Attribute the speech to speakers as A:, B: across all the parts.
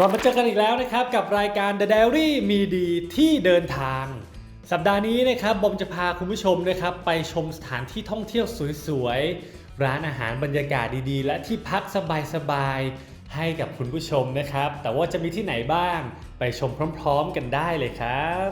A: กลับมาเจอกันอีกแล้วนะครับกับรายการ The Diary มีดีที่เดินทาง สัปดาห์นี้นะครับบอมจะพาคุณผู้ชมนะครับไปชมสถานที่ท่องเที่ยวสวยๆ ร้านอาหารบรรยากาศดีๆ และที่พักสบายๆ ให้กับคุณผู้ชมนะครับ แต่ว่าจะมีที่ไหนบ้างไปชมพร้อมๆกันได้เลยครับ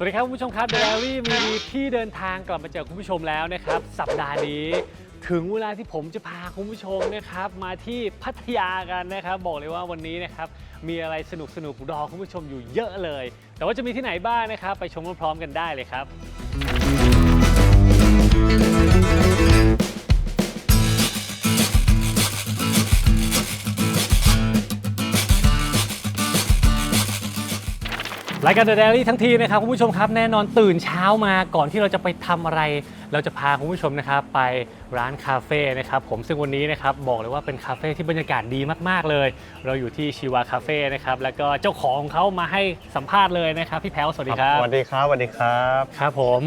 A: สวัสดีครับคุณผู้ชมครับเดลวี่มีดีที่เดินทางกลับมาเจอคุณผู้ชมแล้วนะครับ สัปดาห์นี้ ถึงเวลาที่ผมจะพาคุณผู้ชมนะครับมาที่พัทยากันนะครับ บอกเลยว่าวันนี้นะครับมีอะไรสนุกสนุกรอคุณผู้ชมอยู่เยอะเลย แต่ว่าจะมีที่ไหนบ้างนะครับ ไปชมพร้อมๆกันได้เลยครับ รายการ The Diary ทั้งทีนะครับคุณผู้ชมครับแน่นอนตื่นเช้ามาก่อนที่เราจะไปทำอะไร เราจะพาคุณผู้ชมนะครับไปร้านคาเฟ่นะครับผมซึ่งวันนี้นะครับบอกเลยว่าเป็นคาเฟ่ที่บรรยากาศดีมากๆเลย เราอยู่ที่ชิวาคาเฟ่นะครับแล้วก็เจ้าของของเขามาให้สัมภาษณ์เลยนะครับพี่แพ้วสวัสดีครับ
B: สวัสดีครับสวัสดีครับ
A: ครับผม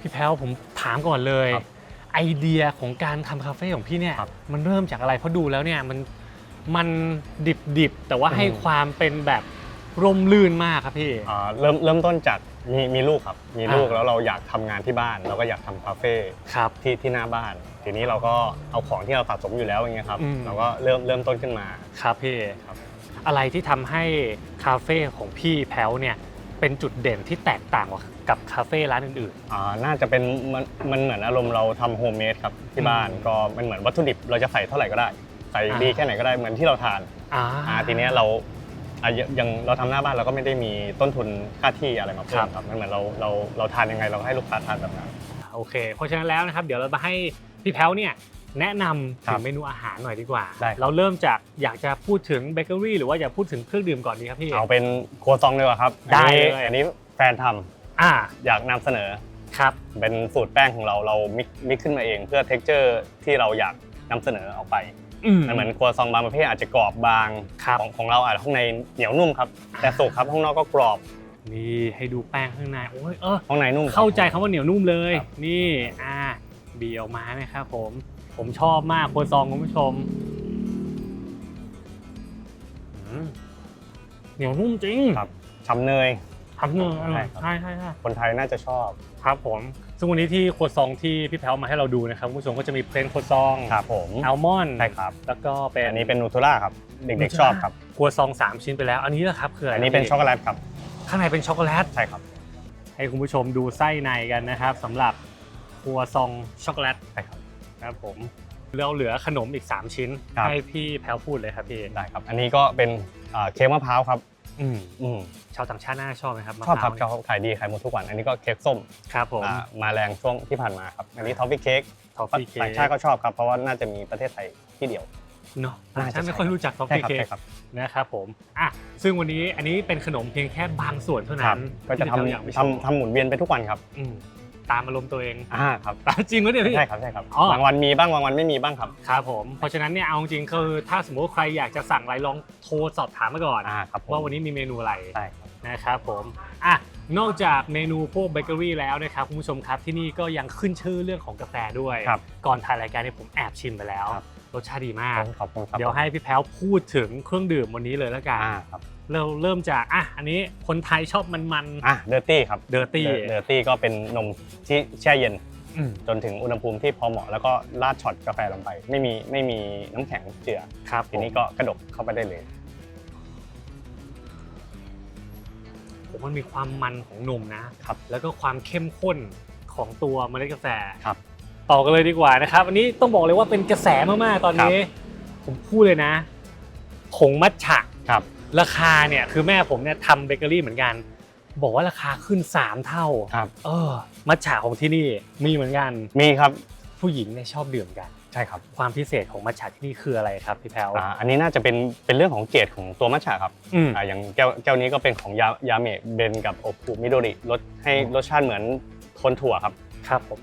A: พี่แพ้วผมถามก่อนเลย
B: ครับ
A: ไอเดียของการทำคาเฟ่ของพี่เนี่ย
B: ครับ
A: มันเริ่มจากอะไรเพราะดูแล้วเนี่ยมันมันดิบดิบๆแต่ว่าให้
B: อืม
A: ความเป็นแบบ ร่มรื่นมากครับพี่
B: อ่าเริ่มเริ่มต้นจากมีมีลูกครับ มีลูก
A: อ่า
B: แล้วเราอยากทำงานที่บ้าน เราก็อยากทำคาเฟ่
A: ครับ
B: ที่ที่หน้าบ้าน ทีนี้เราก็เอาของที่เราสะสมอยู่แล้วอย่างเงี้ยครับ
A: อืม
B: เราก็เริ่มเริ่มต้นขึ้นมา
A: ครับพี่
B: ครับ
A: อะไรที่ทำให้คาเฟ่ของพี่แพ้วเนี่ยเป็นจุดเด่นที่แตกต่างกว่ากับคาเฟ่ร้านอื่น
B: อ่าน่าจะเป็นมันมันเหมือนอารมณ์เราทำโฮมเมดครับที่บ้าน
A: อืม
B: ก็มันเหมือนวัตถุดิบเราจะใส่เท่าไหร่ก็ได้ ใส่
A: อ่า
B: ดีแค่ไหนก็ได้เหมือนที่เราทาน
A: ๆอ่า
B: อ่าทีเนี้ยเรา อะยังยังเราทำหน้าบ้านเราก็ไม่ได้มีต้นทุนค่าที่อะไรมาเพิ่
A: ครั
B: ม
A: บ
B: ครับมันเหมือนเราเราเราทานยังไงเราก็ให้ลูกค้าทานแบบนั้น
A: โอเค เพราะฉะนั้นแล้วนะครับ เดี๋ยวเรามาให้พี่แพ้วเนี่ยแนะนำ
B: ครั
A: ถึ
B: บ
A: งเมนูอาหารหน่อยดีกว่า
B: ได้ครับ
A: เราเริ่มจากอยากจะพูดถึงเบเกอรี่หรือว่าอยากพูดถึงเครื่องดื่มก่อนดีครับพี่
B: เอาเป็นครัวซองดีกว่าครับ
A: ได้
B: อันนี้
A: เลย
B: อันนี้แฟนทำ
A: อ่า
B: อยากนำเสนอ
A: ครับ
B: เป็นสูตรแป้งของเราเรามิกมิกขึ้นมาเอง เพื่อเท็กเจอร์ที่เราอยากนำเสนอออกไป
A: อืม
B: มันเหมือนครัวซองบางประเภทอาจจะกรอบบาง
A: ครับ
B: ของของเราอาจจะข้างในเหนียวนุ่มครับแต่สุกครับข้างนอกก็กรอบ
A: นี่ให้ดูแป้งข้างในโอ้ยเออ
B: ข้างในนุ่มครับ
A: เข้าใจคำว่าเหนียวนุ่มเลย
B: ครับ
A: นี่อ่าบีออกมานะครับผม ผมชอบมากครัวซองคุณผู้ชมอืมเหนียวนุ่มจริง
B: ครับช้ำเนย
A: ทำเนื้ออร่อย
B: ใช่ครับ
A: ใช่ใช่ใช่
B: คนไทยน่าจะชอบ
A: ครับผม ซึ่งวันนี้ที่ครัวซองที่พี่แพ้วมาให้เราดูนะครับคุณผู้ชมก็จะมีเพลนครัวซอง
B: ครับผม
A: อัลมอนด์
B: ใช่ครับ
A: แล้วก็เป็น
B: อันนี้เป็นนูเทลล่าครับ เด็กๆชอบครับ
A: ครัวซองสามชิ้นไปแล้ว อันนี้นะครับคืออะไร
B: อันนี้เป็น
A: พี่
B: ช็อกโกแลตครับ
A: ข้างในเป็นช็อกโกแลต
B: ใช่ครับ
A: ให้คุณผู้ชมดูไส้ในกันนะครับสำหรับครัวซองช็อกโกแลต
B: ใช่ครับ
A: ครับผมเราเหลือขนมอีก 3 ชิ้น
B: ครับ
A: ให้พี่แพลวพูดเลยครับพี่
B: ได้ครับ อันนี้ก็เป็นอ่าเค้กมะพร้าวครับ
A: อืม
B: อืม
A: ชาวต่างชาติน่าชอบไหมครับมะ
B: ชอบครับ
A: พ
B: ชอบขายดีขายหมดทุกวัน อันนี้ก็เค้กส้ม
A: ครับผม
B: อ่ามาแรงช่วงที่ผ่านมาครับ อันนี้ทอฟฟี่เค้ก
A: ทอฟฟี่เค้
B: ต่างชาติก็ชอบครับ เพราะว่าน่าจะมีประเทศไทยที่เดียว
A: เนาะ
B: น่า
A: ต่าง
B: จะ
A: ชาติไม่
B: ใช่
A: ค่อยรู้จักทอฟ
B: ใช่
A: ฟี่
B: ครับ
A: เค้ก
B: ใช่ครับ
A: นะครับผมอะซึ่งวันนี้อันนี้เป็นขนมเพียงแค่บางส่วนเท่า
B: ค
A: นั้
B: รับ
A: น
B: ก็จะ
A: ที่พี่แพลวอยากไป
B: ทำ
A: โชว์
B: ทำทำหมุนเวียนไปทุกวันครับ
A: อืม ตามอารมณ์ตัวเอง
B: อ่าครับ
A: จริงวะเนี่ยพี่
B: ใช่ครับใช่ครับ
A: อ๋อ
B: บางวันมีบ้างบางวันไม่มีบ้างครับ
A: ครับผมเพราะฉะนั้นเนี่ยเอาจริงๆคือถ้าสมมติว่าใครอยากจะสั่งอะไรลองโทรสอบถามมาก่อน
B: อ่าครับผม
A: ว่าวันนี้มีเมนูอะไร
B: ใช่ครับ
A: นะครับผมอะนอกจากเมนูพวกเบเกอรี่แล้วนะครับคุณผู้ชมครับที่นี่ก็ยังขึ้นชื่อเรื่องของกาแฟด้วย
B: ครับ
A: ก่อนถ่ายรายการเนี่ยผมแอบชิมไปแล้ว
B: ครับ
A: รสชาติดีมาก
B: ขอบคุณครับ
A: เดี๋ยวให้พี่แพ้วพูดถึงเครื่องดื่มวันนี้เลยแล้วกัน
B: อ่าครับ
A: เราเริ่มจากอะอันนี้คนไทยชอบมัน
B: อะเดอร์ตี้ครับ
A: ๆเดอร์ตี้
B: เดอร์ตี้ก็เป็นนมที่แช่เย็น จนถึงอุณหภูมิที่พอเหมาะแล้วก็ราดช็อตกาแฟลงไป ไม่มีไม่มีน้ำแข็งเจือ
A: ครับ
B: ทีนี้ก็กระดกเข้าไปได้เลย
A: ผมมันมีความมันของนมนะครับ แล้วก็ความเข้มข้นของตัวเมล็ดกาแฟ
B: ครับ
A: ต่อกันเลยดีกว่านะครับ อันนี้ต้องบอกเลยว่าเป็นกระแสมากๆตอนนี้ ผมพูดเลยนะผงมัทฉะ
B: ครับ
A: ราคาเนี่ยคือแม่ผมเนี่ยทำเบเกอรี่เหมือนกัน บอกว่าราคาขึ้น 3 เท่า
B: ครับ
A: เออมัทฉะของที่นี่มีเหมือนกัน
B: มีครับ
A: ผู้หญิงเนี่ยชอบดื่มกัน
B: ใช่ครับ
A: ความพิเศษของมัทฉะที่นี่คืออะไรครับพี่แพลว
B: อ่าอันนี้น่าจะเป็นเป็นเรื่องของเกรดของตัวมัทฉะครับ
A: อืม
B: อ่าอย่างแก้วแก้วนี้ก็เป็นของยายาเมะเบนกับโอคุมิโดริรสให้รสชาติเหมือนโทนถั่วครับ
A: ครับผม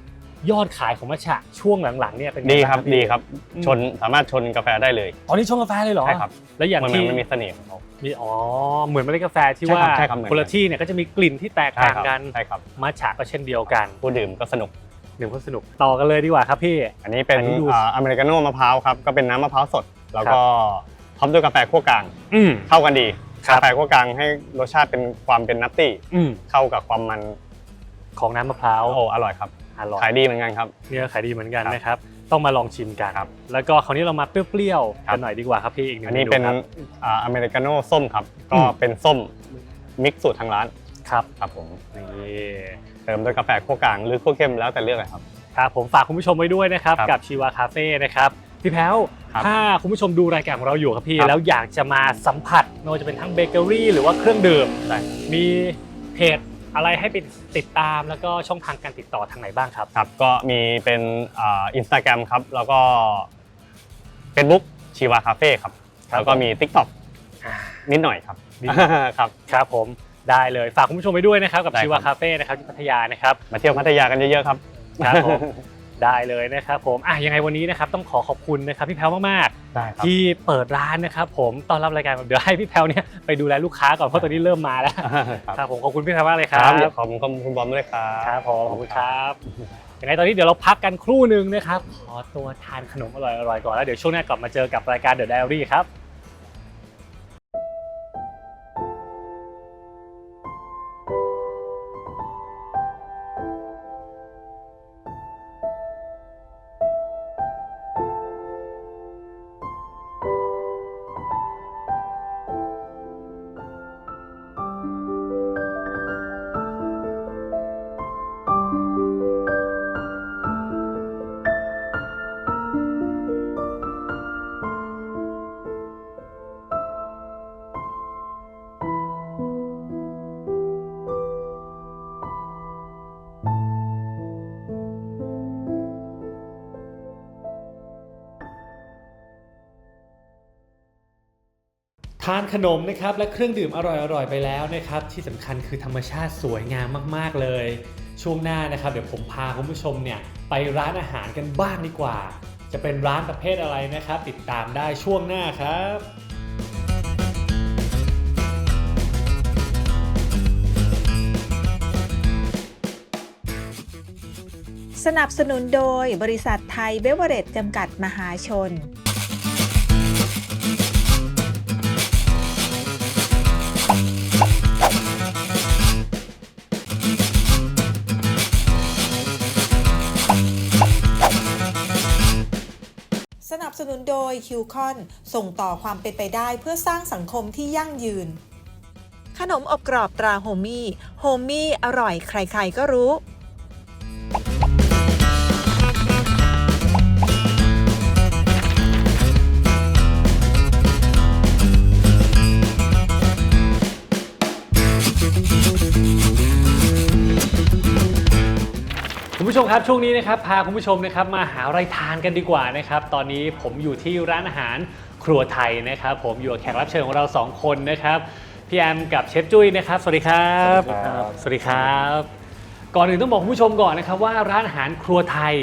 A: ยอดขายของมัทฉะช่วงหลังๆเนี่ยเป็นไง
B: ดีครับา
A: งพี่
B: ดีครับ
A: อืม
B: ชนสามารถชนกาแฟได้เลย
A: ตอนนี้ชงกาแฟเลยเหรอ
B: ใช่ครับ
A: แล้วอย่าง
B: มัน
A: ที่
B: มันมีเสน่ห์ของเขา
A: มีอ๋อเหมือนเมล็ดกาแฟที่
B: ใช่
A: ว่า
B: ครับใช่ครับเหมือน
A: คนละที่เนี่ยก็จะมีกลิ่นที่แตก
B: ใช่
A: ต่าง
B: ครับ
A: กัน
B: ใช่ครับ
A: มัทฉะก็เช่นเดียวกัน
B: ผู้ดื่มก็สนุก
A: หนึ่งคนสนุกต่อกันเลยดีกว่าครับพี่
B: อันนี้เป็น
A: อันนี้ดู
B: อ่าอเมริกาโน่มะพร้าวครับก็เป็นน้ำมะพร้าวสด แล้วก็ท็อปด้วยกาแฟคั่วกลาง
A: อืม
B: เข้ากันดี
A: ครับ
B: กาแฟคั่วกลางให้รสชาติเป็นความเป็นนัตตี้
A: อืม
B: เข้ากับความมัน
A: ของน้ำมะพร้าว
B: โอ้อร่อยครับ
A: อร่อย
B: ขายดีเหมือนกันครับ
A: เนี่ยขายดีเหมือนกัน
B: ครับ
A: นะครับ ต้องมาลองชิมกัน
B: ครับ
A: แล้วก็คราวนี้เรามาเปรี้ยวๆ
B: ครั
A: กับนหน่อยดีกว่าครับพี่อีกหนึ่ง
B: อันนี้เป็น
A: มครับ
B: อ่าอเมริกาโน่ส้มครับ ก็
A: อืม
B: เป็นส้มมิกซ์สูตรทางร้าน
A: ครับ
B: ครับผม
A: นี่
B: เติมด้วยกาแฟคั่วกลางหรือคั่วเข้มแล้วแต่เลือกเลยครับ
A: ครับผมฝากคุณผู้ชมไว้ด้วยนะครับ
B: ครับ
A: กับชีวาคาเฟ่นะครับพี่แพ้ว
B: ครับ
A: ถ้าคุณผู้ชมดูรายการของเราอยู่ครับพี่
B: ครับ
A: แล้วอยากจะมาสัมผัสไม่ว่าจะเป็นทั้งเบเกอรี่หรือว่าเครื่องดื่ม
B: ได้
A: มีเพจ อะไรให้ไปติดตามแล้วก็ช่องทางการติดต่อทางไหนบ้างครับ
B: ครับก็มีเป็นอ่าอินสตาแกรมครับ แล้วก็เฟซบุ๊กชีวาคาเฟ่ครับ
A: ครับ
B: แล้วก็มี t ิ k t o k
A: อ่า
B: นิดหน่อยครับ
A: นิดหน่อย
B: ครับ
A: ครับผมได้เลยฝากคุณผู้ชมไว้ด้วยนะครับ กับ
B: ได้
A: ชีวา
B: ครับ
A: คาเฟ่นะครับที่พัทยานะครับ
B: มาเที่ยวพัทยากันเยอะๆครับ
A: ครับผม ได้เลยนะครับผมอะยังไงวันนี้นะครับต้องขอขอบคุณนะครับพี่แพลวมาก
B: ได้ค
A: ๆ
B: รับ
A: ที่เปิดร้านนะครับผมต้อนรับรายการเดี๋ยวให้พี่แพลวเนี่ยไปดูแลลูกค้าก่อนเพราะตอนนี้เริ่มมาแล้ว
B: ครับ
A: ครับผมขอบคุณพี่แพลวมากเลยค
B: ค
A: รั
B: รั
A: บบ
B: เดี๋ยวขอบคุณคุณบอมด้วยครับ
A: ครับผมขอบคุณครับยังไงตอนนี้เดี๋ยวเราพักกันครู่หนึ่งนะครับ ขอตัวทานขนมอร่อยๆก่อนแล้วเดี๋ยวช่วงหน้ากลับมาเจอกับรายการ The Diary ครับานขนมนะครับและเครื่องดื่มอร่อยๆไปแล้วนะครับที่สำคัญคือธรรมชาติสวยงามมากๆเลย ช่วงหน้านะครับเดี๋ยวผมพาคุณผู้ชมเนี่ยไปร้านอาหารกันบ้างดีกว่า จะเป็นร้านประเภทอะไรนะครับ ติดตามได้ช่วงหน้าครับ
C: สนับสนุนโดยบริษัทไทยเบเวอเรจจำกัดมหาชน นุนโดยคิวคอนส่งต่อความเป็นไปได้เพื่อสร้างสังคมที่ยั่งยืน ขนมอบกรอบตราโฮมี่ โฮมี่อร่อยใครๆก็รู้
A: ผู้ชมครับช่วงนี้นะครับพาคุณผู้ชมนะครับมาหาอะไรทานกันดีกว่านะครับตอนนี้ผมอยู่ที่ร้านอาหารครัวไทยนะครับ ผมอยู่กับแขกรับเชิญของเราสองคนนะครับพี่แอมกับเชฟจุ้ยนะครับสวัสดีครับ
B: สวัสดีครับ
A: สวัสดีครับ ก่อนอื่นต้องบอกคุณผู้ชมก่อนนะครับว่าร้านอาหารครัวไทย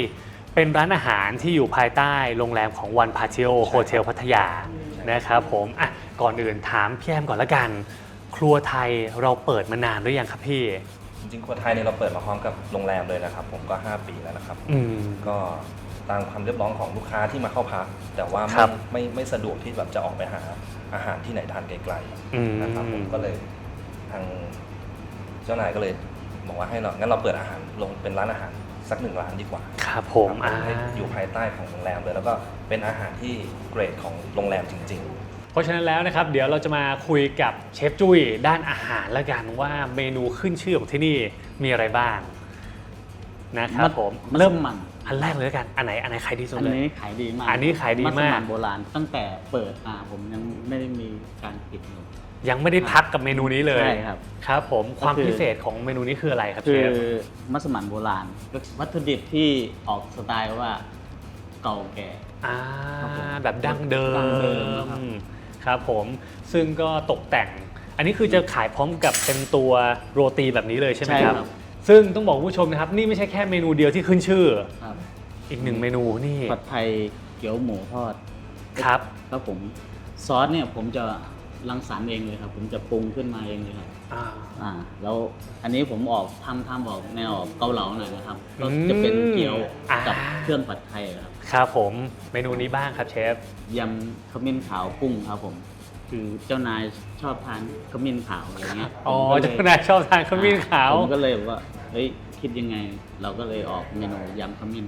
A: เป็นร้านอาหารที่อยู่ภายใต้โรงแรมของวันพาเชโอโฮเทลพัทยานะครับผมอะก่อนอื่นถามพี่แอมก่อนละกัน ครัวไทยเราเปิดมานานหรือยังครับพี่
D: จริงๆครัวไทยเนี่ยเราเปิดมาพร้อมกับโรงแรมเลยนะครับ ผมก็ 5 ปีแล้วนะครับ
A: อืม
D: ก็ตามความเรียบร้อยของลูกค้าที่มาเข้าพัก แต่ว่า
A: ครั
D: ไม่
A: บ
D: ไม่ไม่สะดวกที่แบบจะออกไปหาอาหารที่ไหนทานไกล
A: อืม
D: ๆนะครับผมก็เลยทางเจ้านายก็เลยบอกว่าให้เรางั้นเราเปิดอาหารลงเป็นร้านอาหารสักหนึ่งร้านดีกว่า
A: ครับผม
D: ครับ
A: อ่า
D: ให้อยู่ภายใต้ของโรงแรมเลย แล้วก็เป็นอาหารที่เกรดของโรงแรมจริง
A: เพราะฉะนั้นแล้วนะครับเดี๋ยวเราจะมาคุยกับเชฟจุ้ยด้านอาหารแล้วกันว่าเมนูขึ้นชื่อของที่นี่มีอะไรบ้างนะครับผม
E: มัส
A: เริ่ม
E: มั่น
A: อันแรกเลยแล้วกันอันไหนอันไหนขายดีสุด
E: อัน
A: เลย
E: นี้ขายดีมาก
A: อันนี้ขายดีมาก
E: สมั่นโบราณตั้งแต่เปิดมาผมยังไม่ได้มีการปิดเลย
A: ยังไม่ได้พักกับเมนูนี้เลย
E: ใช่ครับ
A: ครับผมความ
E: ก็คือ
A: พิเศษของเมนูนี้คืออะไรครับ
E: คื
A: เช
E: อ
A: ฟ
E: มัสมั่นโบราณวัตถุดิบที่ออกสไตล์ว่าเก่าแก่
A: อ่า
E: ครับผม
A: แบบดั้งเดิ
E: ดั้งเดิม ครับ
A: ครับผมซึ่งก็ตกแต่ง อันนี้คือจะขายพร้อมกับเป็นตัวโรตีแบบนี้เลยใช่ไหมครับ ซึ่งต้องบอกคุณผู้ชมนะครับนี่ไม่ใช่แค่เมนูเดียวที่ขึ้นชื่อ
E: ครับ
A: อีกหนึ่งเมนูนี่
E: ผัดไทยเกี๊ยวหมูทอด
A: ครับ
E: ครับผมซอสเนี่ยผมจะรังสรรค์เองเลยครับ ผมจะปรุงขึ้นมาเองเลยครับ
A: อ่า
E: อ่าแล้วอันนี้ผมออกทำทำออกแนวออกเกาเหลาหน่อยนะครับ
A: อื
E: ก็
A: ม
E: จะเป็นเกี๊ยว
A: อ่ากั
E: กับเครื่องผัดไทยครับ
A: ครับผมเมนูนี้บ้างครับเชฟ
E: ยำขมิ้นขาวกุ้งครับผม คือเจ้านายชอบทานขมิ้นขาวอะไรเงี้ย
A: อ๋อ
E: ผมก็ลย
A: เจ้านายชอบทานขมิ้นขาว
E: ผมก็เลยว่าเฮ้ยคิดยังไง เราก็เลยออกเมนูยำขมิ้น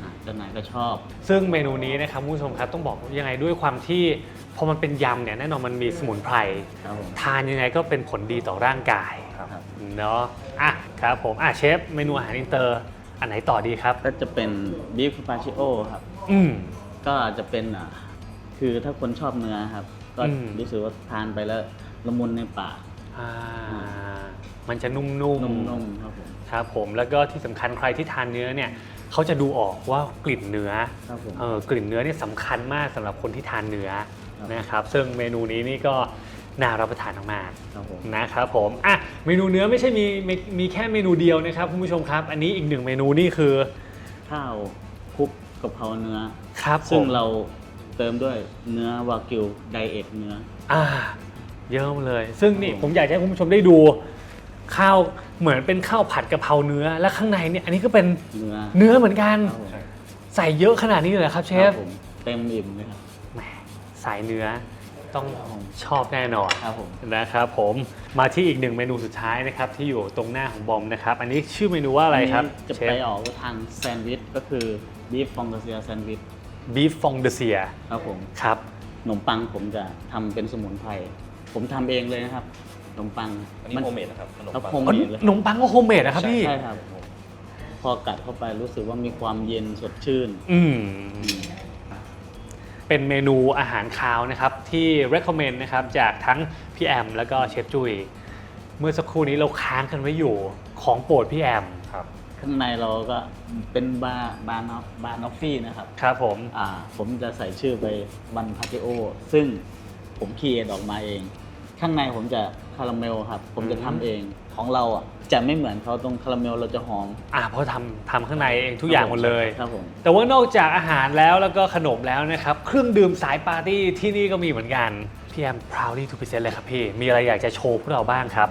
E: อ่าเจ้านายก็ชอบ
A: ซึ่งเมนูนี้นะครับคุณผู้ชมครับต้องบอกยังไงด้วยความที่พอมันเป็นยำเนี่ยแน่นอนมันมีสมุนไพร
E: ครับผม
A: ทานยังไงก็เป็นผลดีต่อร่างกาย
E: ครับ
A: เนาะอะครับผมอะเชฟเมนูอาหารอินเตอร์ อันไหนต่อดีครับ
E: ก็จะเป็นบีฟคาปาชิโอครับ
A: อืม
E: ก็จะเป็นอะคือถ้าคนชอบเนื้อครับ ก็
A: อืม
E: รู้สึกว่าทานไปแล้วละมุนในปาก
A: อ่า มันจะนุ่มๆ
E: นุ่มๆครับผม
A: ครับผมแล้วก็ที่สำคัญใครที่ทานเนื้อเนี่ยเขาจะดูออกว่ากลิ่นเนื้อ
E: ครับผม
A: เออกลิ่นเนื้อเนี่ยสำคัญมากสำหรับคนที่ทานเนื้อ
E: ครับ
A: นะครับ ซึ่งเมนูนี้นี่ก็ น่ารับประทานมาก
E: ครับผม
A: ๆนะครับผมอะเมนูเนื้อไม่ใช่มีมีมีแค่เมนูเดียวนะครับคุณผู้ชมครับ อันนี้อีกหนึ่งเมนูนี่คือ
E: ข้าวคลุกกะเพราเนื้อ
A: ครับ
E: ซึ่ง
A: ผม
E: เราเติมด้วยเนื้อวากิวไดเอทเนื้อ
A: อ่าเยอะเลย ซึ่งนี่
E: ครับผม
A: ผมอยากจะให้คุณผู้ชมได้ดู ข้าวเหมือนเป็นข้าวผัดกะเพราเนื้อและข้างในเนี่ยอันนี้ก็เป็น
E: เนื้อ
A: เนื้อเหมือนกัน
E: ครับผม
A: ใส่เยอะขนาดนี้เลยเหรอครับเช
E: ครั
A: ฟ
E: บผมเต็มอิ่มเลยครับ
A: แหมสายเนื้อ ต้องชอบแน่นอน
E: ครับผม
A: นะครับผมมาที่อีกหนึ่งเมนูสุดท้ายนะครับที่อยู่ตรงหน้าของบอมนะครับ อันนี้ชื่อเมนูว่าอะไรครับ
E: นนี้จะ
A: เช
E: ไป
A: ฟ
E: ออกทางแซนด์วิชก็คือบีฟฟองกาเซียแซนด์วิช
A: บีฟฟองเดเซีย
E: ครับผม
A: ครับ
E: ขนมปังผมจะทำเป็นสมุนไพรผมทำเองเลยนะครับขนมปัง
D: อันนี้โฮมเมดนะครับขนม
E: ครับ
D: ปัง
E: โฮม
A: อ๋อ
E: เมดเลย
A: ขนมปังก็โฮมเมดนะครับพี่
E: ใช่ครับพอกัดเข้าไปรู้สึกว่ามีความเย็นสดชื่น
A: อืม เป็นเมนูอาหารคาวนะครับที่ recommend นะครับจากทั้งพี่แอมแล้วก็เชฟจุย เมื่อสักครู่นี้เราค้างกันไว้อยู่ของโปรดพี่แอม
D: ครับ
E: ข้างในเราก็เป็นบาร์บาร์นอฟบาร์นอฟฟี่นะครับ
A: ครับผม
E: อ่าผมจะใส่ชื่อไปวันพาติโอ ซึ่งผมคีเอทออกมาเอง ข้างในผมจะคาราเมลครับ ผมจะทำเองของเราอะ จะไม่เหมือนเขาตรงคาราเมลเราจะหอม
A: อ่าเพราะทำทำข้างในเองทุกอย่างหมดเลย
E: ครับผม
A: แต่ว่านอกจากอาหารแล้วแล้วก็ขนมแล้วนะครับ เครื่องดื่มสายปาร์ตี้ที่นี่ก็มีเหมือนกัน พี่แอม proudly to present เลยครับพี่ มีอะไรอยากจะโชว์พวกเราบ้างครับ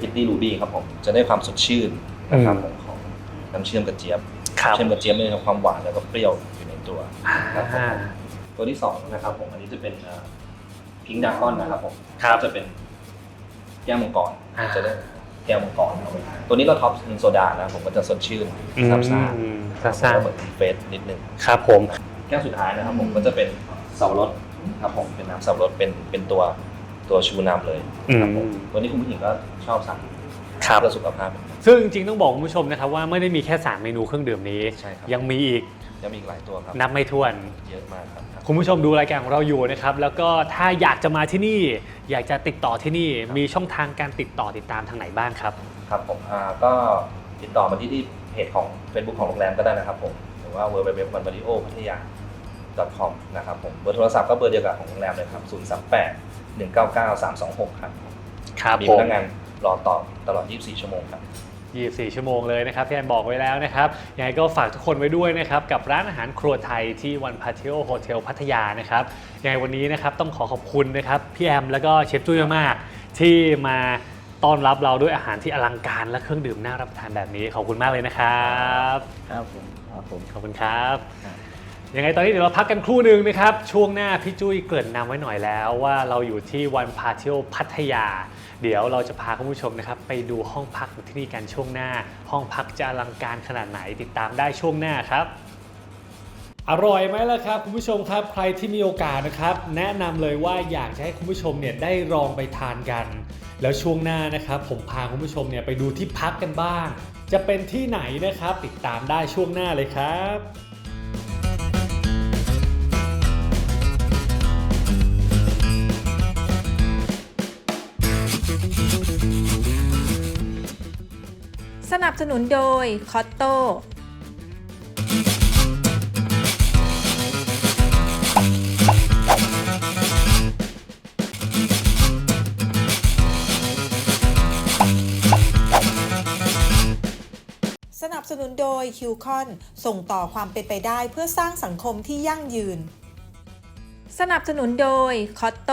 D: พิตตี้รูบี้ครับผมจะได้ความสดชื่นนะครับผมของน้ำเชื่อมกระเจี๊ยบ
A: ครับ
D: เชื่อมกระเจี๊ยบเนี่ยมีความหวานแล้วก็เปรี้ยวอยู่ในตัว
A: อ่า
D: ครับผมตัวที่สองนะครับผมอันนี้จะเป็นพิงดากอนนะครับผม
A: ครับ
D: จะเป็นแก้วมังกร
A: อ่า
D: จะได้ แก้วมังกรเอาไว้ตัวนี้เราท็อปเป็นโซดานะครับผมก็จะสดชื่นซับซ่า
A: อืมซาซา
D: แล้วก็เหมือนเฟสนิดนึง
A: ครับผม
D: แก้วสุดท้ายนะครับผมก็จะเป็นสับปะรดครับผมเป็นน้ำสับปะรดเป็นเป็นตัวตัวชูนำเลยครับผม
A: อืม
D: ตัวนี้คุณผู้หญิงก็ชอบสั่ง
A: ครับ
D: เพื่อสุขภาพเหมือนกัน
A: ซึ่งจริงๆต้องบอกคุณผู้ชมนะครับว่าไม่ได้มีแค่ 3 เมนูเครื่องดื่มนี้
D: ใช่ครับ
A: ยังมีอีก
D: ยังมีอีกหลายตัวครับ
A: นับไม่ถ้วน
D: เยอะมากครับ ครับ
A: คุณผู้ชมดูรายการของเราอยู่นะครับ แล้วก็ถ้าอยากจะมาที่นี่ อยากจะติดต่อที่นี่ มีช่องทางการติดต่อติดตามทางไหนบ้างครับ
D: ครับผมอ่าก็ติดต่อมาที่ที่เพจของ Facebook ของโรงแรมก็ได้นะครับผมหรือว่า w w w วันบริโอพัทยา .com นะครับผมเบอร์โทรศัพท์ก็เบอร์เดียวกับของโรงแรมเลยครับ 038 199 326 ครับ
A: ครับ
D: มี
A: ผ
D: พ
A: ม
D: นักงานรอตอบตลอด 24 ชั่วโมงครับ
A: 24 ชั่วโมงเลยนะครับที่แอนบอกไว้แล้วนะครับยังไงก็ฝากทุกคนไว้ด้วยนะครับกับร้านอาหารครัวไทยที่วันพาเทโอโฮเทลพัทยานะครับยังไงวันนี้นะครับต้องขอขอบคุณนะครับพี่แอมแล้วก็เชฟจุ้ยมากๆที่มาต้อนรับเราด้วยอาหารที่อลังการและเครื่องดื่มน่ารับประทานแบบนี้ขอบคุณมากเลยนะครับ
E: ครับผม ครับผม
A: ขอบคุณครับ
E: ครับ
A: ยังไงตอนนี้เดี๋ยวเราพักกันครู่หนึ่งนะครับ ช่วงหน้าพี่จุ้ยเกริ่นนำไว้หน่อยแล้วว่าเราอยู่ที่วันพาเที่ยวพัทยา เดี๋ยวเราจะพาคุณผู้ชมนะครับ ไปดูห้องพักที่นี่กันช่วงหน้า ห้องพักจะอลังการขนาดไหนติดตามได้ช่วงหน้าครับ อร่อยไหมล่ะครับคุณผู้ชมครับใครที่มีโอกาสนะครับ แนะนำเลยว่าอยากจะให้คุณผู้ชมเนี่ยได้ลองไปทานกัน แล้วช่วงหน้านะครับ ผมพาคุณผู้ชมเนี่ยไปดูที่พักกันบ้าง จะเป็นที่ไหนนะครับ ติดตามได้ช่วงหน้าเลยครับ
C: นับสนุนโดยคอตโตสนับสนุนโดยคิวคอนส่งต่อความเป็นไปได้เพื่อสร้างสังคมที่ยั่งยืน สนับสนุนโดยคอตโต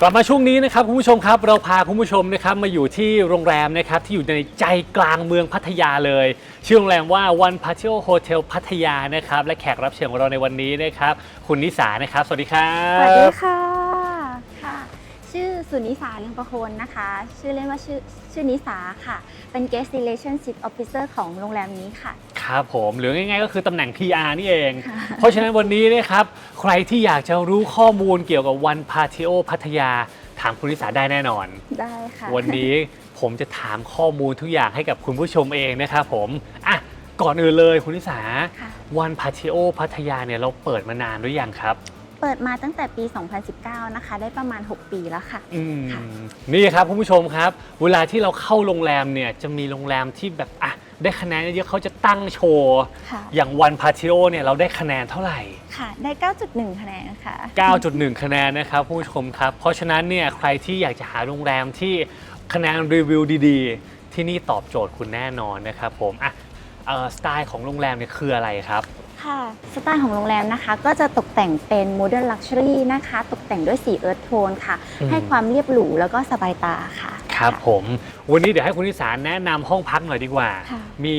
A: กลับมาช่วงนี้นะครับคุณผู้ชมครับเราพาคุณผู้ชมนะครับมาอยู่ที่โรงแรมนะครับที่อยู่ในใจกลางเมืองพัทยาเลย ชื่อโรงแรมว่า One Patio Hotel พัทยานะครับและแขกรับเชิญของเราในวันนี้นะครับคุณนิสานะครับ สวัสดีครับ
F: สวัสดีค่ะค่ะ ชื่อสุนิสาเรืองประโคนนะคะ ชื่อเล่นว่าชื่อชื่อนิสาค่ะ เป็น Guest Relationship Officer ของโรงแรมนี้ค่ะ
A: ครับผมหรือง่ายๆก็คือตำแหน่ง PR นี่เอง
F: ค่ะ
A: เพราะฉะนั้นวันนี้นะครับ ใครที่อยากจะรู้ข้อมูลเกี่ยวกับ One Patio พัทยา ถามคุณนิสาได้แน่นอน
F: ได้ค่ะ
A: วันนี้ผมจะถามข้อมูลทุกอย่างให้กับคุณผู้ชมเองนะครับผมอะก่อนอื่นเลยคุณนิสา
F: ค่ะ
A: วันพาทิโอพัทยาเนี่ยเราเปิดมานานหรือยังครับ
F: เปิดมาตั้งแต่ปี 2019 นะคะ ได้ประมาณ 6 ปีแล้วค่ะ
A: อืม
F: ค่ะ
A: นี่ครับคุณผู้ชมครับ เวลาที่เราเข้าโรงแรมเนี่ยจะมีโรงแรมที่แบบอะได้คะแนนเยอะๆเขาจะตั้งโชว์
F: ค่ะ
A: อย่างวันพาทิโอเนี่ยเราได้คะแนนเท่าไหร่
F: ค่ะ ได้ 9.1 คะแนนค่ะ
A: 9.1 คะแนนนะครับคุณผู้ชมครับ เพราะฉะนั้นเนี่ยใครที่อยากจะหาโรงแรมที่คะแนนรีวิวดีๆ ที่นี่ตอบโจทย์คุณแน่นอนนะครับผมอะเอ่อสไตล์ของโรงแรมเนี่ยคืออะไรครับ
F: ค่ะสไตล์ของโรงแรมนะคะ ก็จะตกแต่งเป็น Modern Luxury นะคะ ตกแต่งด้วยสีเอิร์ธโทนค่ะ
A: อืม
F: ให้ความเรียบหรูแล้วก็สบายตาค่ะ
A: ครับผม วันนี้เดี๋ยวให้คุณนิสาแนะนำห้องพักหน่อยดีกว่า
F: ค่ะ
A: มี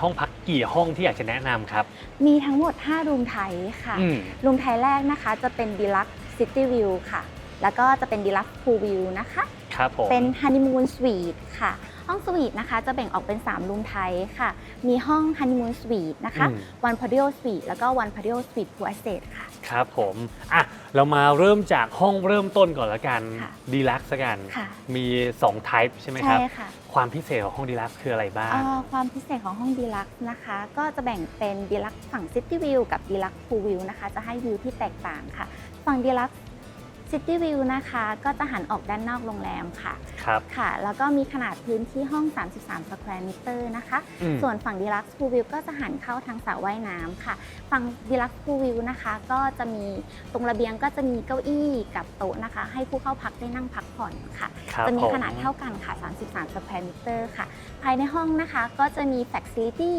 A: ห้องพักกี่ห้องที่อยากจะแนะนำครับ
F: มีทั้งหมด 5 รูมไทยค่ะ
A: อืม
F: รูมไทยแรกนะคะจะเป็น Deluxe City View ค่ะ แล้วก็จะเป็น Deluxe Pool View นะคะ
A: ครับผม
F: เป็น Honeymoon Suite ค่ะ ห้องสวีทนะคะจะแบ่งออกเป็น 3 รูมไทยค่ะ มีห้อง Honeymoon Suite นะคะ
A: อืม
F: One Patio Suite แล้วก็ One Patio Suite Pool Estate ค่ะ
A: ครับผมอะเรามาเริ่มจากห้องเริ่มต้นก่อนละกัน
F: ค่ะ
A: ดีลักซ์กัน
F: ค่ะ
A: มี2 type ใช่ไหมค
F: ใช่
A: รับ
F: ค่ะ
A: ความพิเศษของห้องดีลักซ์คืออะไรบ้าง
F: เอ่อความพิเศษของห้อง Deluxe นะคะ ก็จะแบ่งเป็น Deluxe ฝั่ง City View กับ Deluxe Pool View นะคะ จะให้วิวที่แตกต่างค่ะ ฝั่ง Deluxe City View นะคะก็จะหันออกด้านนอกโรงแรมค่ะ
A: ครับ
F: ค่ะ แล้วก็มีขนาดพื้นที่ห้อง 33 สแควร์มิเตอร์นะคะ
A: อืม
F: ส่วนฝั่ง Deluxe Pool View ก็จะหันเข้าทางสระว่ายน้ำค่ะ ฝั่ง Deluxe Pool View นะคะ ก็จะมีตรงระเบียงก็จะมีเก้าอี้กับโต๊ะนะคะ ให้ผู้เข้าพักได้นั่งพักผ่อนค่ะ
A: ครับ
F: จะมี
A: ผม
F: ขนาดเท่ากันค่ะ 33 สแควร์มิเตอร์ค่ะภายในห้องนะคะก็จะมี Facility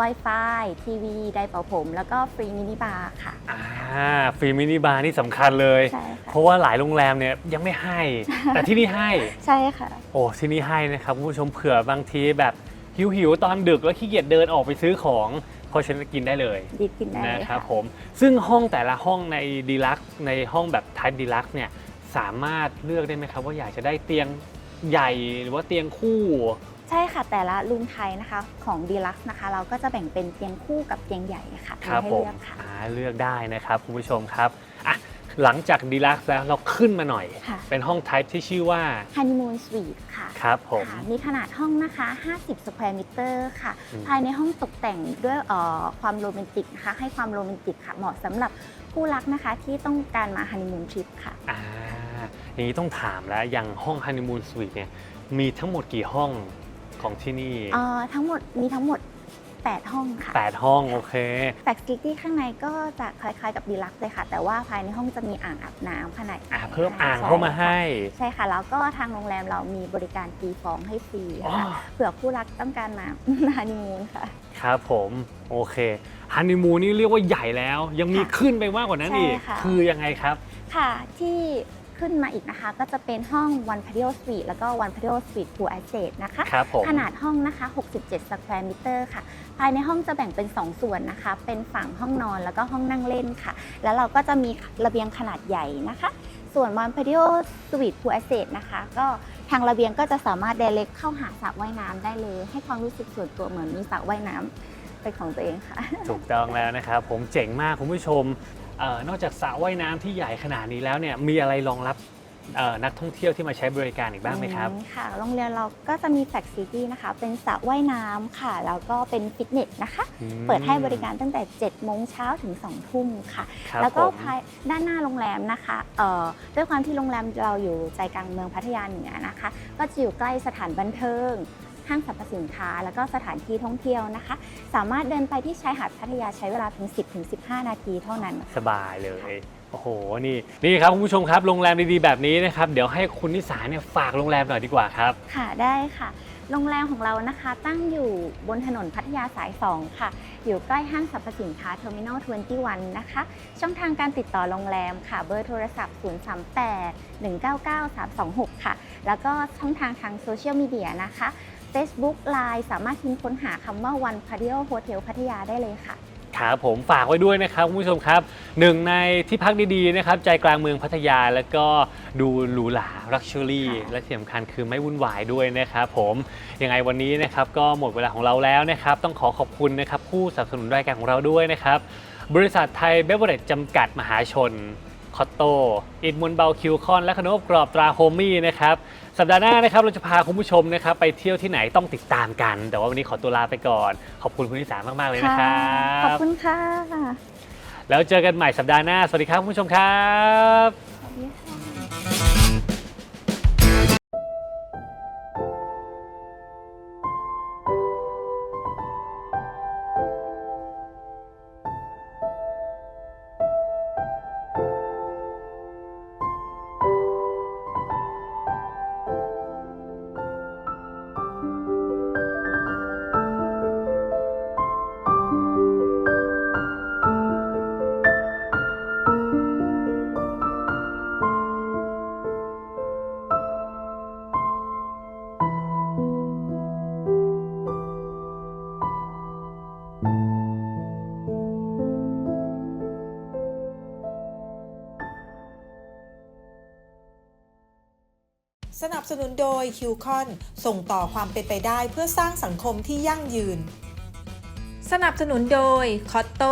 F: Wi-Fi ทีวีไดร์เป่าผม แล้วก็ฟรีมินิบาร์ค่ะ
A: อ่าฟรีมินิบาร์นี่สำคัญเลย
F: ใช่ค่ะ
A: เพราะว่าหลายโรงแรมเนี่ยยังไม่ให้ แต่ที่นี่ให้
F: ใช่ค่ะ
A: โอ้ที่นี่ให้นะครับคุณผู้ชมเผื่อบางทีแบบหิวๆตอนดึกแล้วขี้เกียจเดินออกไปซื้อของเพราะฉะนั้นกินได้เลย
F: ดีกินได้เลย
A: นะครับ
F: ค่ะ
A: ผมซึ่งห้องแต่ละห้องในดีลักในห้องแบบ Type Deluxe เนี่ยสามารถเลือกได้ไหมครับว่าอยากจะได้เตียงใหญ่หรือว่าเตียงคู่
F: ใช่ค่ะแต่ละรูมไทยนะคะของ Deluxe นะคะ เราก็จะแบ่งเป็นเตียงคู่กับเตียงใหญ่ค่ะ
A: ครับ
F: ให้
A: ผม
F: เลือกค่ะ
A: อ่าเลือกได้นะครับคุณผู้ชมครับอะหลังจากดีลักแล้วเราขึ้นมาหน่อย
F: ค่ะ
A: เป็นห้อง Type ที่ชื่อว่า
F: Honeymoon Suite ค่ะ
A: ครับผม
F: ค่ะมีขนาดห้องนะคะ 50 สแควร์มิเตอร์ค่ะ
A: อืม
F: ภายในห้องตกแต่งด้วยเอ่อความโรแมนติกนะคะ ให้ความโรแมนติกค่ะ เหมาะสำหรับคู่รักนะคะที่ต้องการมาฮันนีมูนทริปค่ะ
A: อ่าอย่างนี้ต้องถามแล้วอย่างห้อง Honeymoon Suite เนี่ยมีทั้งหมดกี่ห้อง ของที่นี่
F: เอ่อทั้งหมดมีทั้งหมด 8 ห้องค่ะ
A: 8 ห้องโอเค
F: แฟคซิตี้ข้างในก็จะคล้ายๆกับดีลักซ์เลยค่ะ แต่ว่าภายในห้องจะมีอ่างอาบน้ำขนาดใหญ่
A: อ่าเพิ่มอ่าง
F: ใช่
A: เข้ามาให้
F: ใช่ค่ะ แล้วก็ทางโรงแรมเรามีบริการตีฟองให้ฟรี
A: อ๋อ
F: ค่ะเผื่อคู่รักต้องการมา ฮันนีมูนค่ะ
A: ครับผมโอเคฮันนีมูนนี่เรียกว่าใหญ่แล้ว ยังมี
F: ค่ะ
A: ขึ้นไปมากกว่านั้น
F: ใช่
A: อีก
F: ค่ะ
A: คือยังไงครับ
F: ค่ะที่ ขึ้นมาอีกนะคะ ก็จะเป็นห้อง One Patio Suite แล้วก็ One Patio Suite Full Access นะคะ
A: ครับผม
F: ขนาดห้องนะคะ 67สแควร์มิเตอร์ค่ะ ภายในห้องจะแบ่งเป็น 2 ส่วนนะคะ เป็นฝั่งห้องนอนแล้วก็ห้องนั่งเล่นค่ะ แล้วเราก็จะมีระเบียงขนาดใหญ่นะคะ ส่วน One Patio Suite Full Access นะคะ ก็ทางระเบียงก็จะสามารถเดเล็กเข้าหาสระว่ายน้ำได้เลย ให้ความรู้สึกส่วนตัวเหมือนมีสระว่ายน้ำเป็นของตัวเองค่ะ
A: ถูกต้องแล้วนะครับผมเจ๋งมากคุณผู้ชมเออนอกจากสระว่ายน้ำที่ใหญ่ขนาดนี้แล้วเนี่ยมีอะไรรองรับเอ่อนักท่องเที่ยวที่มาใช้บริการอีกบ้างไหมครับ
F: อืมค่ะ โรงเรียนเราก็จะมีแฟคซิตี้นะคะ เป็นสระว่ายน้ำค่ะ แล้วก็เป็นฟิตเนสนะคะ
A: อืม
F: เปิดให้บริการตั้งแต่7โมงเช้าถึง2ทุ่มค่ะ
A: ครับ
F: แล้วก็
A: ผม
F: ภายด้านหน้าโรงแรมนะคะเอ่อด้วยความที่โรงแรมเราอยู่ใจกลางเมืองพัทยาเหนือนะคะ ก็จะอยู่ใกล้สถานบันเทิง ห้างสรรพสินค้า แล้วก็สถานที่ท่องเที่ยวนะคะ สามารถเดินไปที่ชายหาดพัทยาใช้เวลาเพียง10-15 นาทีเท่านั้น
A: สบายเลยโอ้โห นี่ นี่ครับคุณผู้ชมครับโรงแรมดีๆแบบนี้นะครับ เดี๋ยวให้คุณนิสาเนี่ยฝากโรงแรมหน่อยดีกว่าครับ
F: ค่ะ ได้ค่ะ โรงแรมของเรานะคะ ตั้งอยู่บนถนนพัทยาสาย 2 ค่ะ อยู่ใกล้ห้างสรรพสินค้า Terminal 21 นะคะ ช่องทางการติดต่อโรงแรมค่ะ เบอร์โทรศัพท์ 038 199 326 ค่ะ แล้วก็ช่องทางทางโซเชียลมีเดียนะคะ Facebook Line สามารถพิมพ์ค้นหาคำว่า One Patio Hotel พัทยาได้เลยค่ะ
A: ครับผมฝากไว้ด้วยนะครับคุณผู้ชมครับหนึ่งในที่พักดีๆนะครับใจกลางเมืองพัทยาแล้วก็ดูหรูหราลักชัวรี่
F: ค่ะ
A: และที่สำคัญคือไม่วุ่นวายด้วยนะครับผมยังไงวันนี้นะครับก็หมดเวลาของเราแล้วนะครับต้องขอขอบคุณนะครับผู้สนับสนุนรายการของเราด้วยนะครับบริษัทไทยเบเวอร์เรจจำกัดมหาชน คอตโตอินมุนเบาคิวคอนและขนมอบกรอบตราโฮมี่นะครับสัปดาห์หน้านะครับเราจะพาคุณผู้ชมนะครับไปเที่ยวที่ไหนต้องติดตามกัน แต่ว่าวันนี้ขอตัวลาไปก่อน ขอบคุณคุณนิสามาก ๆ เลยนะครั
F: ขอบบคุณค่ะ
A: แล้วเจอกันใหม่สัปดาห์หน้า สวัสดีครับคุณผู้ชมครับ
C: สนับสนุนโดยคิวคอนส่งต่อความเป็นไปได้เพื่อสร้างสังคมที่ยั่งยืน สนับสนุนโดยคอตโต